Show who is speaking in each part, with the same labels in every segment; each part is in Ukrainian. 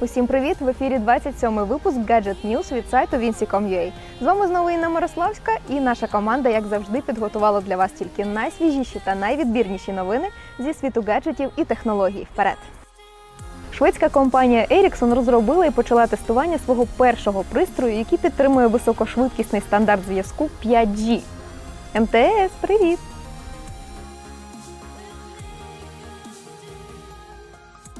Speaker 1: Усім привіт! В ефірі 27-й випуск Gadget News від сайту Vinci.com.ua. З вами знову Інна Мирославська і наша команда, як завжди, підготувала для вас тільки найсвіжіші та найвідбірніші новини зі світу гаджетів і технологій. Вперед! Шведська компанія Ericsson розробила і почала тестування свого першого пристрою, який підтримує високошвидкісний стандарт зв'язку 5G. МТС, привіт!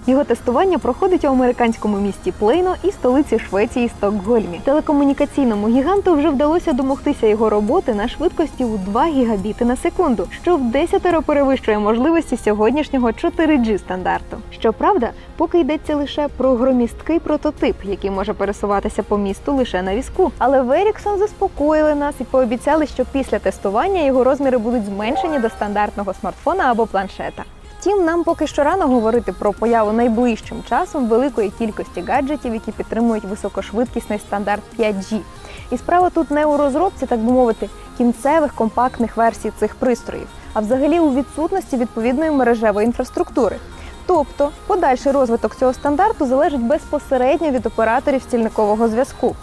Speaker 1: Його тестування проходить у американському місті Плейно і столиці Швеції Стокгольмі. Телекомунікаційному гіганту вже вдалося домогтися його роботи на швидкості у 2 гігабіти на секунду, що в десятеро перевищує можливості сьогоднішнього 4G стандарту. Щоправда, поки йдеться лише про громісткий прототип, який може пересуватися по місту лише на візку. Але в Ericsson заспокоїли нас і пообіцяли, що після тестування його розміри будуть зменшені до стандартного смартфона або планшета. Втім, нам поки що рано говорити про появу найближчим часом великої кількості гаджетів, які підтримують високошвидкісний стандарт 5G. І справа тут не у розробці, так би мовити, кінцевих компактних версій цих пристроїв, а взагалі у відсутності відповідної мережевої інфраструктури. Тобто, подальший розвиток цього стандарту залежить безпосередньо від операторів стільникового зв'язку.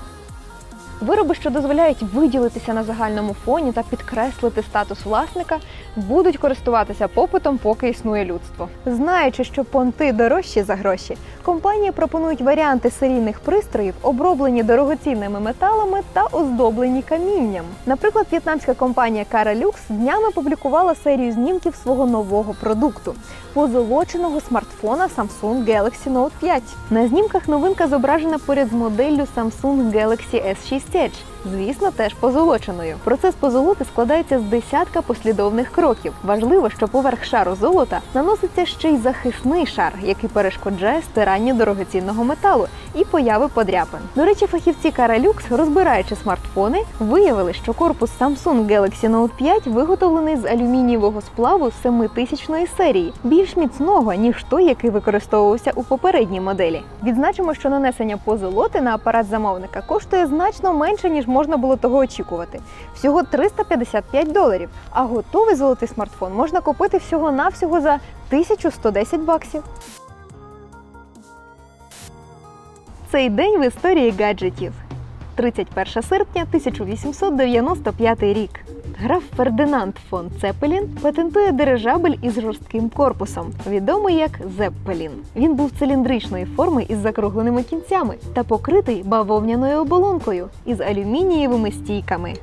Speaker 1: Вироби, що дозволяють виділитися на загальному фоні та підкреслити статус власника, будуть користуватися попитом, поки існує людство. Знаючи, що понти дорожчі за гроші, компанії пропонують варіанти серійних пристроїв, оброблені дорогоцінними металами та оздоблені камінням. Наприклад, в'єтнамська компанія Caralux днями публікувала серію знімків свого нового продукту позолоченого смартфона Samsung Galaxy Note 5. На знімках новинка зображена поряд з моделлю Samsung Galaxy S6 stitch. Звісно, теж позолоченою. Процес позолоти складається з десятка послідовних кроків. Важливо, що поверх шару золота наноситься ще й захисний шар, який перешкоджає стиранню дорогоцінного металу і появи подряпин. До речі, фахівці Caralux, розбираючи смартфони, виявили, що корпус Samsung Galaxy Note 5 виготовлений з алюмінієвого сплаву 7000 серії, більш міцного ніж той, який використовувався у попередній моделі. Відзначимо, що нанесення позолоти на апарат замовника коштує значно менше ніж можна було того очікувати. Всього 355 доларів. А готовий золотий смартфон можна купити всього-навсього за 1110 баксів. Цей день в історії гаджетів. 31 серпня 1895 рік. Граф Фердинанд фон Цепелін патентує дирижабель із жорстким корпусом, відомий як Зеппелін. Він був циліндричної форми із закругленими кінцями та покритий бавовняною оболонкою із алюмінієвими стійками.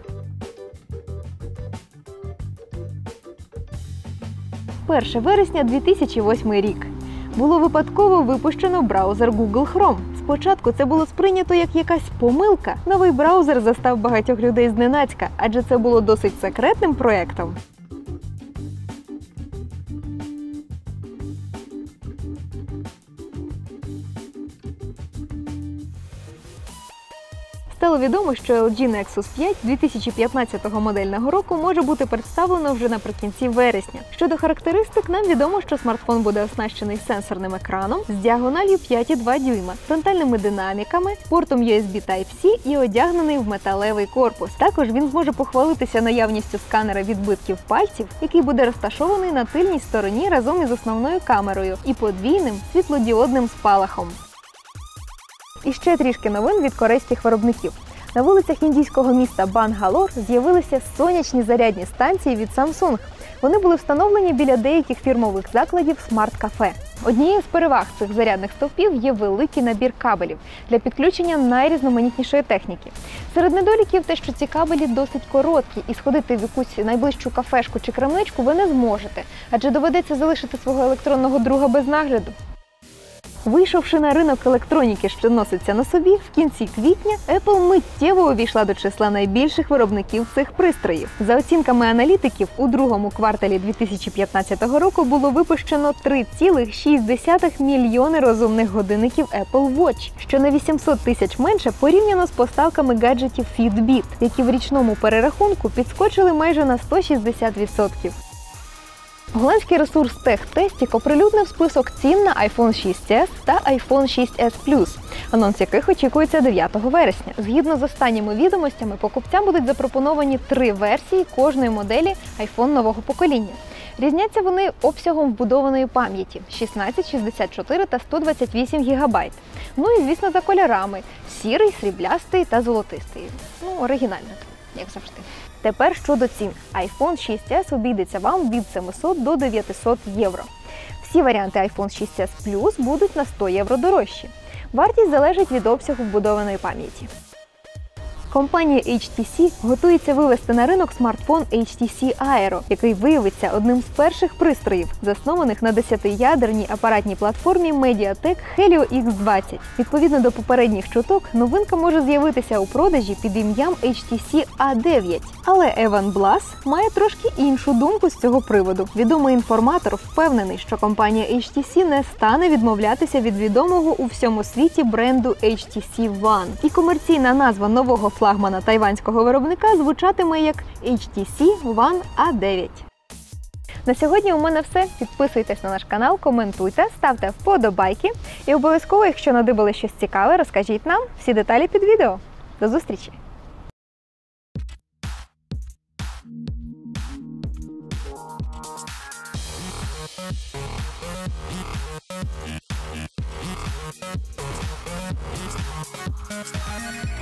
Speaker 1: 1 вересня 2008 рік. Було випадково випущено браузер Google Chrome. Спочатку це було сприйнято як якась помилка. Новий браузер застав багатьох людей зненацька, адже це було досить секретним проєктом. Стало відомо, що LG Nexus 5 2015 модельного року може бути представлено вже наприкінці вересня. Щодо характеристик, нам відомо, що смартфон буде оснащений сенсорним екраном з діагональю 5,2 дюйма, фронтальними динаміками, портом USB Type-C і одягнений в металевий корпус. Також він зможе похвалитися наявністю сканера відбитків пальців, який буде розташований на тильній стороні разом із основною камерою і подвійним світлодіодним спалахом. І ще трішки новин від корейських виробників. На вулицях індійського міста Бангалор з'явилися сонячні зарядні станції від Samsung. Вони були встановлені біля деяких фірмових закладів смарт-кафе. Однією з переваг цих зарядних стовпів є великий набір кабелів для підключення найрізноманітнішої техніки. Серед недоліків те, що ці кабелі досить короткі, і сходити в якусь найближчу кафешку чи крамничку ви не зможете, адже доведеться залишити свого електронного друга без нагляду. Вийшовши на ринок електроніки, що носиться на собі, в кінці квітня Apple миттєво увійшла до числа найбільших виробників цих пристроїв. За оцінками аналітиків, у другому кварталі 2015 року було випущено 3,6 мільйони розумних годинників Apple Watch, що на 800 тисяч менше порівняно з поставками гаджетів Fitbit, які в річному перерахунку підскочили майже на 160%. Голландський ресурс TechTestic оприлюднив список цін на iPhone 6s та iPhone 6s Plus, анонс яких очікується 9 вересня. Згідно з останніми відомостями, покупцям будуть запропоновані три версії кожної моделі iPhone нового покоління. Різняться вони обсягом вбудованої пам'яті 16, 64 та 128 ГБ. Ну і звісно за кольорами: сірий, сріблястий та золотистий. Ну, оригінально, як завжди. Тепер щодо цін. iPhone 6s обійдеться вам від 700 до 900 євро. Всі варіанти iPhone 6s Plus будуть на 100 євро дорожчі. Вартість залежить від обсягу вбудованої пам'яті. Компанія HTC готується вивести на ринок смартфон HTC Aero, який виявиться одним з перших пристроїв, заснованих на 10-ядерній апаратній платформі Mediatek Helio X20. Відповідно до попередніх чуток, новинка може з'явитися у продажі під ім'ям HTC A9. Але Еван Блас має трошки іншу думку з цього приводу. Відомий інформатор впевнений, що компанія HTC не стане відмовлятися від відомого у всьому світі бренду HTC One. І комерційна назва нового флагмана тайванського виробника звучатиме як HTC One A9. На сьогодні у мене все. Підписуйтесь на наш канал, коментуйте, ставте вподобайки. І обов'язково, якщо надибали щось цікаве, розкажіть нам всі деталі під відео. До зустрічі! We'll be right back.